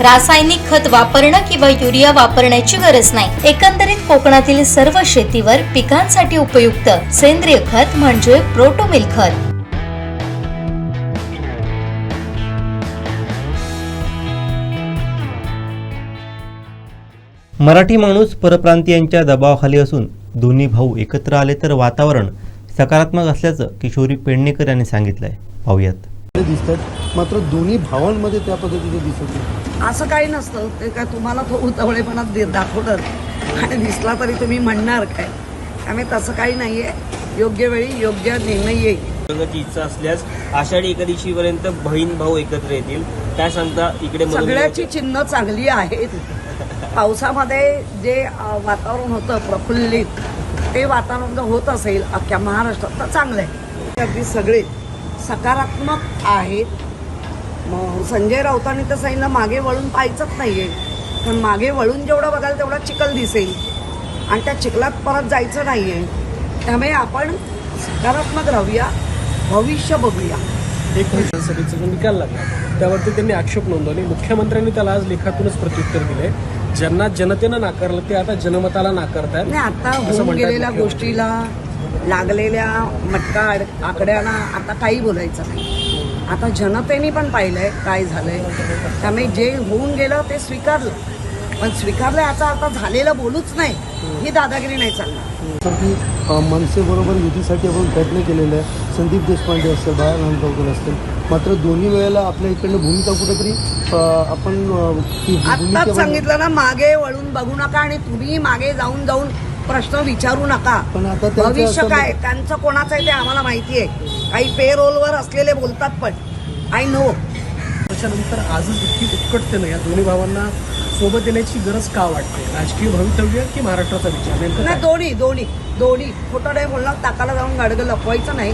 रासायनिक खत वापरणं किंवा युरिया वापरण्याची गरज नाही. एकंदरीत कोकणातील सर्व शेतीवर पिकांसाठी उपयुक्त सेंद्रिय खत म्हणजे प्रोटोमिल खत. मराठी माणूस परप्रांतीयांच्या दबावाखाली असून दोन्ही भाऊ एकत्र आले तर वातावरण सकारात्मक असल्याचं किशोरी पेडणेकर यांनी सांगितलंय. पाहूयात. पाहूयात ते दिसतात मात्र दोन्ही भावांमध्ये त्या पद्धतीचे दिसत नाही. असं काही नसतं. ते काय तुम्हाला तो उतवळेपणा दे- दाखवतात. आणि दिसला तरी तुम्ही म्हणणार काय? त्यामुळे तसं काही नाही आहे योग्य वेळी योग्य निर्णय येईल. इच्छा असल्यास आषाढी एकादशीपर्यंत बहीण भाऊ एकत्र येतील. काय सांगता इकडे सगळ्याची चिन्ह चांगली आहेत. पावसामध्ये जे वातावरण होतं प्रफुल्लित ते वातावरण जर होत असेल अख्ख्या महाराष्ट्रात तर चांगलं आहे. ते अगदी सगळे सकारात्मक आहेत. मग संजय राऊतांनी तर सांगितलं मागे वळून पाहायचंच नाहीये. पण मागे वळून जेवढं बघाल तेवढा चिखल दिसेल. आणि त्या चिखलात परत जायचं नाहीये. त्यामुळे आपण सकारात्मक राहूया भविष्य बघूया. एक विधानसभेचा जो निकाल लागला त्यावरती त्यांनी आक्षेप नोंदवले. मुख्यमंत्र्यांनी त्याला आज लेखातूनच प्रत्युत्तर दिले. ज्यांना जनतेनं नाकारलं ते आता जनमताला नाकारतायत. नाही आता होऊन गेलेल्या. गोष्टीला लागलेल्या मटका आड- आकड्यांना आता काही बोलायचं नाही. आता जनतेने पण पाहिलंय काय झालंय. त्यामुळे जे होऊन गेलं ते स्वीकारलं. पण स्वीकारलं याचा अर्थ झालेलं बोलूच नाही. ही दादागिरी नाही चालणार. मनसेबरोबर युतीसाठी आपण प्रयत्न केलेले आहे. संदीप देशपांडे असतील बाळा नांदगावकर असतील. मात्र दोन्ही वेळेला आपल्या इकडनं भूमिका कुठेतरी आपण आत्ताच सांगितलं ना मागे वळून बघू नका आणि तुम्ही मागे जाऊन जाऊन प्रश्न विचारू नका. पण आता त्यांचं भविष्य काय? त्यांचं कोणाचं आहे ते आम्हाला माहिती आहे काही पे रोलवर असलेले बोलतात पण. आय नो त्याच्यानंतर आजच इतकी उत्कटतेनं या दोन्ही भावांना सोबत येण्याची गरज का वाटते? राजकीय भवितव्य की महाराष्ट्राचा विचार? नेमकं नाही? दोन्ही दोन्ही दोन्ही. खोटं नाही बोलणार टाकाला जाऊन गाडगं लपवायचं नाही.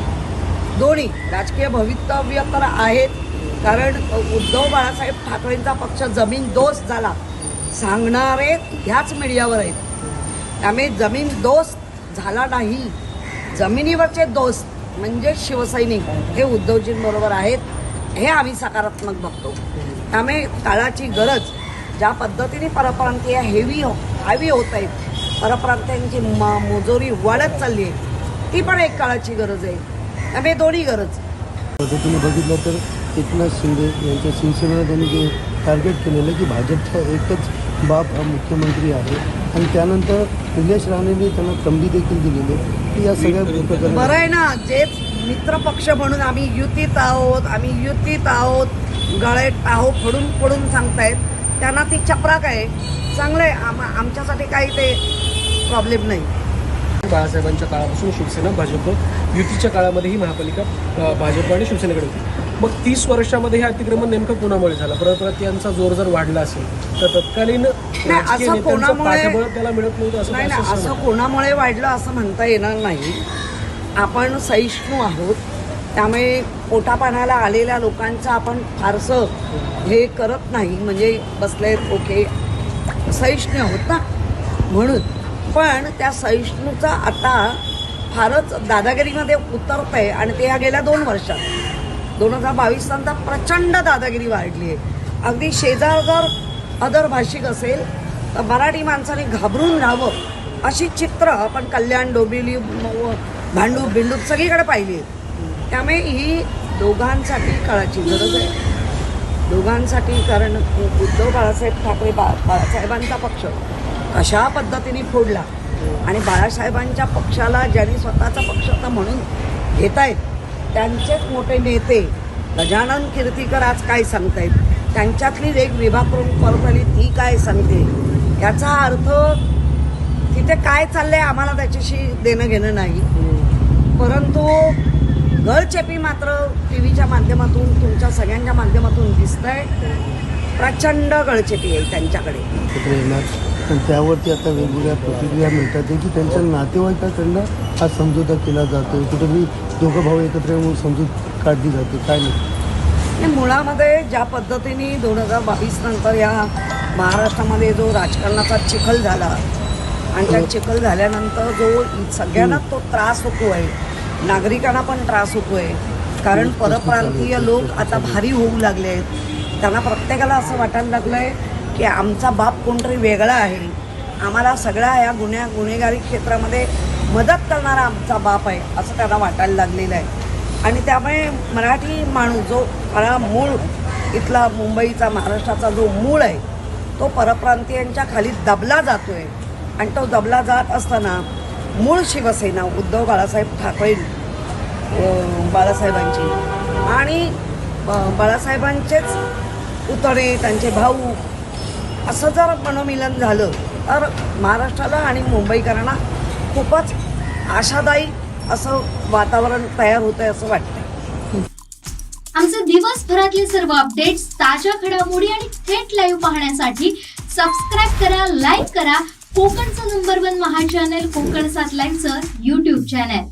दोन्ही. राजकीय भवितव्य तर आहेत. कारण उद्धव बाळासाहेब ठाकरेंचा पक्ष जमीन दोस्त झाला. सांगणारे ह्याच मीडियावर आहेत. त्यामुळे जमीन दोस्त झाला नाही. जमिनीवरचे दोस्त म्हणजे शिवसैनिक हे उद्धवजींबरोबर आहेत. हे आम्ही सकारात्मक बघतो. त्यामुळे काळाची गरज ज्या पद्धतीने परप्रांतीय हेवी हो हवी होत आहेत परप्रांतीयांची म मुजोरी वाढत चालली आहे ती पण एक काळाची गरज आहे. त्यामुळे दोन्ही गरज. पद्धतीने बघितलं तर एकनाथ शिंदे यांच्या शिवसेनेला त्यांनी जे टार्गेट केलेलं की भाजपचा एकच बाप हा मुख्यमंत्री आहे. आणि त्यानंतर निलेश राणेंनी त्यांना तंबी देखील दिलेली आहे. की या सगळ्या बरं आहे ना जेच मित्र पक्ष म्हणून आम्ही युतीत आहोत आम्ही युतीत आहोत गळे टाहो फोडून फोडून सांगतायत त्यांना ती चपराक आहे. चांगलं आहे आम आमच्यासाठी काही ते प्रॉब्लेम नाही. बाळासाहेबांच्या काळापासून शिवसेना भाजप युतीच्या काळामध्येही महापालिका अ, भाजप आणि शिवसेनेकडे होती. मग तीस वर्षामध्ये हे अतिक्रमण नेमकं कोणामुळे झालं? परत यांचा जोर जर वाढला असेल तर तत्कालीन असं कोणामुळे- त्याला मिळत नव्हतं असं कोणामुळे वाढलं असं म्हणता येणार नाही. आपण सहिष्णू आहोत. त्यामुळे पोटापाण्याला आलेल्या लोकांचं आपण फारसं हे करत नाही. म्हणजे बसले ओके सहिष्णू आहोत ना? म्हणून. पण त्या सहिष्णूचा आता फारच दादागिरीमध्ये उतरत आहे आणि ते या गेल्या दोन वर्षात. दोन हजार बावीस नंतर प्रचंड दादागिरी वाढली आहे. अगदी शेजार जर अदर भाषिक असेल तर मराठी माणसाने घाबरून राहावं अशी चित्र आपण कल्याण डोबिली भांडूप भिंडूप सगळीकडे पाहिली त्यामुळे ही दोघांसाठी काळाची गरज आहे. दोघांसाठी कारण उद्धव बाळासाहेब ठाकरे बा बाळासाहेबांचा पक्ष कशा पद्धतीने फोडला आणि बाळासाहेबांच्या पक्षाला ज्यांनी स्वतःचा पक्ष आता म्हणून घेत आहेत त्यांचेच मोठे नेते गजानन कीर्तीकर आज काय सांगतायत? त्यांच्यातली एक विभागून परत आली ती काय सांगते? याचा अर्थ तिथे काय चाललंय आम्हाला त्याच्याशी देणं घेणं नाही. परंतु गळचेपी मात्र टी व्हीच्या माध्यमातून तुमच्या सगळ्यांच्या माध्यमातून दिसत आहे प्रचंड गळचेपी आहे त्यांच्याकडे. आणि त्यावरती आता वेगवेगळ्या प्रतिक्रिया मिळतात. की त्यांच्या नातेवाईकाकडनं हा समझोता केला जातो कुठेतरी दोघं भाऊ एकत्र येऊन समजूत काढली जाते. काय नाही. मुळामध्ये ज्या पद्धतीने दोन हजार बावीस नंतर या महाराष्ट्रामध्ये जो राजकारणाचा चिखल झाला आणि त्या चिखल झाल्यानंतर जो सगळ्यांनाच तो त्रास होतो आहे नागरिकांना पण त्रास होतो आहे कारण परप्रांतीय लोक आता भारी होऊ लागले आहेत त्यांना प्रत्येकाला असं वाटायला लागलं आहे की आमचा बाप कोणतरी वेगळा आहे. आम्हाला सगळ्या या गुन्ह्या गुन्हेगारी क्षेत्रामध्ये मदत करणारा आमचा बाप आहे असं त्यांना वाटायला लागलेलं आहे. आणि त्यामुळे मराठी माणूस जो खरा मूळ इथला मुंबईचा महाराष्ट्राचा जो मूळ आहे तो परप्रांतीयांच्या खाली दबला जातो आहे आणि तो दबला जात असताना मूळ शिवसेना उद्धव बाळासाहेब ठाकरे बाळासाहेबांची. आणि बाळासाहेबांचेच उतरे त्यांचे भाऊ असं जर मनोमिलन झालं तर महाराष्ट्राला आणि मुंबईकरांना खूपच आशादायी असं वातावरण तयार होतं आहे असं वाटतं आमचे दिवसभरातले सर्व अपडेट्स ताज्या घडामोडी आणि थेट लाईव्ह पाहण्यासाठी सबस्क्राईब करा लाईक करा. कोकणचं number one Maha channel Konkan सात लाईनचं युट्यूब चॅनल